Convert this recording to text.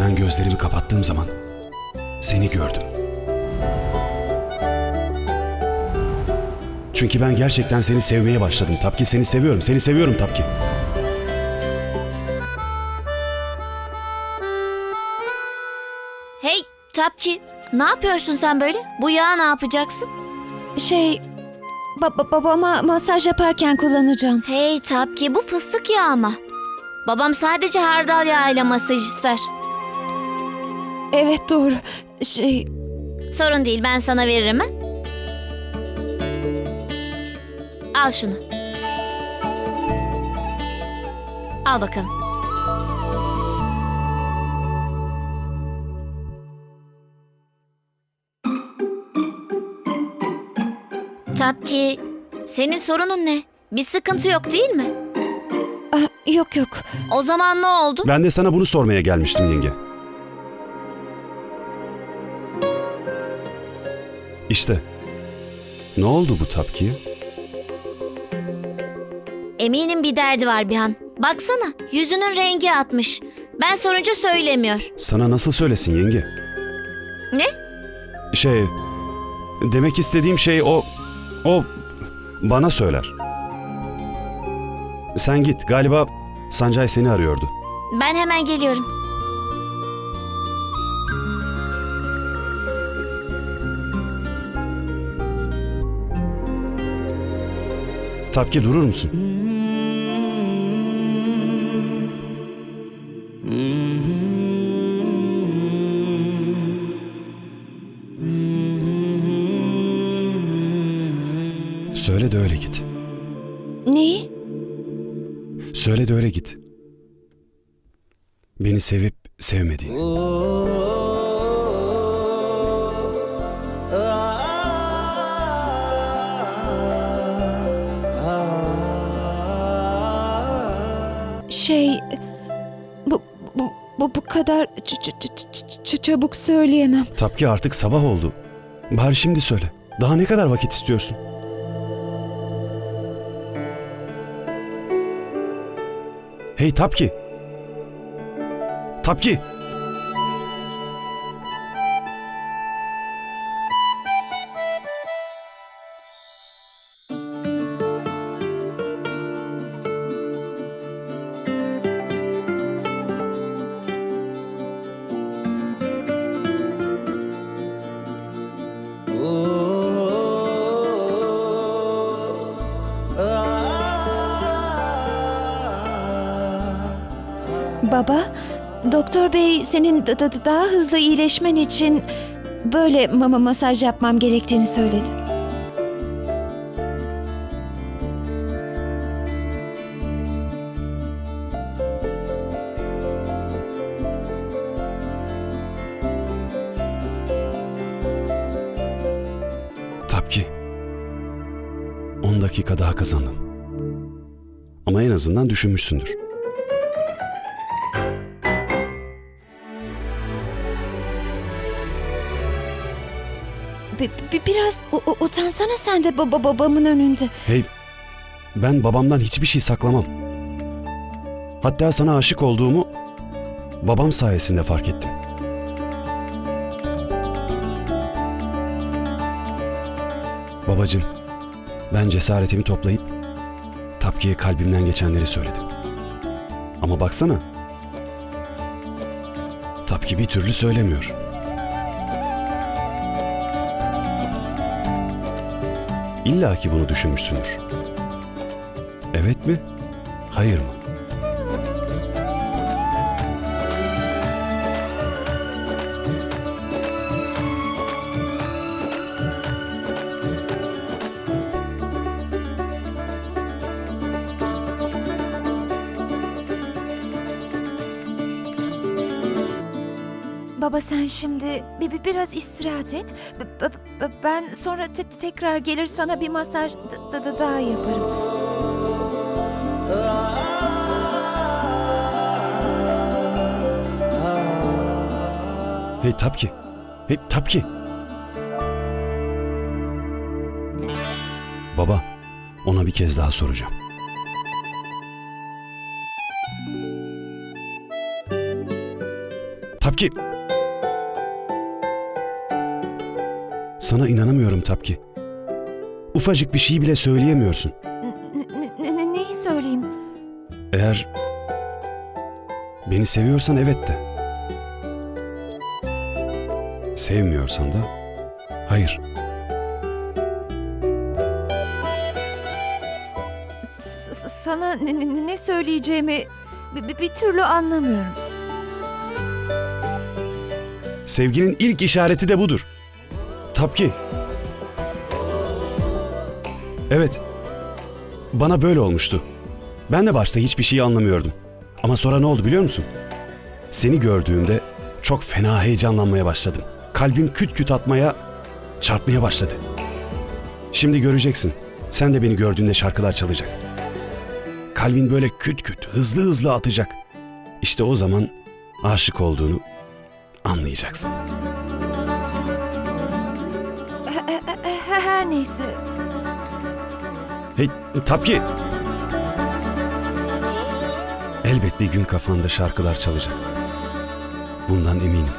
ben gözlerimi kapattığım zaman seni gördüm. Çünkü ben gerçekten seni sevmeye başladım. Tapki seni seviyorum. Seni seviyorum Tapki. Hey Tapki ne yapıyorsun sen böyle? Bu yağı ne yapacaksın? Şey, ba- babama masaj yaparken kullanacağım. Hey Tapki bu fıstık yağı ama. Babam sadece hardal yağıyla masaj ister. Evet doğru. Şey, Sorun değil ben sana veririm ha? Al şunu. Al bakalım. Tapki, senin sorunun ne? Bir sıkıntı yok değil mi? ah, yok yok. O zaman ne oldu? Ben de sana bunu sormaya gelmiştim yenge. İşte. Ne oldu bu Tapki'ye? Eminim bir derdi var Bihan. Baksana, yüzünün rengi atmış. Ben sorunca söylemiyor. Sana nasıl söylesin yenge? Ne? Şey, demek istediğim şey o, o bana söyler. Sen git, galiba Sancay seni arıyordu. Ben hemen geliyorum. Tapki durur musun? Söyle de öyle git. Neyi? Söyle de öyle git. Beni sevip sevmediğini. Kadar ç- ç- ç- ç- çabuk söyleyemem. Tapki artık sabah oldu. Bari şimdi söyle. Daha ne kadar vakit istiyorsun? Hey Tapki. Tapki. Baba, doktor bey senin da- da- daha hızlı iyileşmen için böyle mama masaj yapmam gerektiğini söyledi. Tapki. 10 dakika daha kazandın. Ama en azından düşünmüşsündür. Bi- bi- biraz u- u- utansana sen de baba babamın önünde. Hey, ben babamdan hiçbir şey saklamam. Hatta sana aşık olduğumu babam sayesinde fark ettim. Babacım, ben cesaretimi toplayıp Tapki'ye kalbimden geçenleri söyledim. Ama baksana, Tapki bir türlü söylemiyor. İlla ki bunu düşünmüşsündür. Evet mi? Hayır mı? Baba sen şimdi bir, bir- biraz istirahat et. B- b- ben sonra te- tekrar gelir sana bir masaj d- d- daha yaparım. Hey Tapki. Hey Tapki. Baba, ona bir kez daha soracağım. Tapki. Sana inanamıyorum Tapki. Ufacık bir şey bile söyleyemiyorsun. Ne- ne- ne- neyi söyleyeyim? Eğer beni seviyorsan evet de. Sevmiyorsan da hayır. S- sana ne, söyleyeceğimi bir türlü anlamıyorum. Sevginin ilk işareti de budur. Tapki. Evet. Bana böyle olmuştu. Ben de başta hiçbir şey anlamıyordum. Ama sonra ne oldu biliyor musun? Seni gördüğümde çok fena heyecanlanmaya başladım. Kalbim küt küt atmaya, çarpmaya başladı. Şimdi göreceksin. Sen de beni gördüğünde şarkılar çalacak. Kalbin böyle küt küt, hızlı hızlı atacak. İşte o zaman aşık olduğunu anlayacaksın. E- her neyse. Hey Tapki! Elbet bir gün kafanda şarkılar çalacak. Bundan eminim.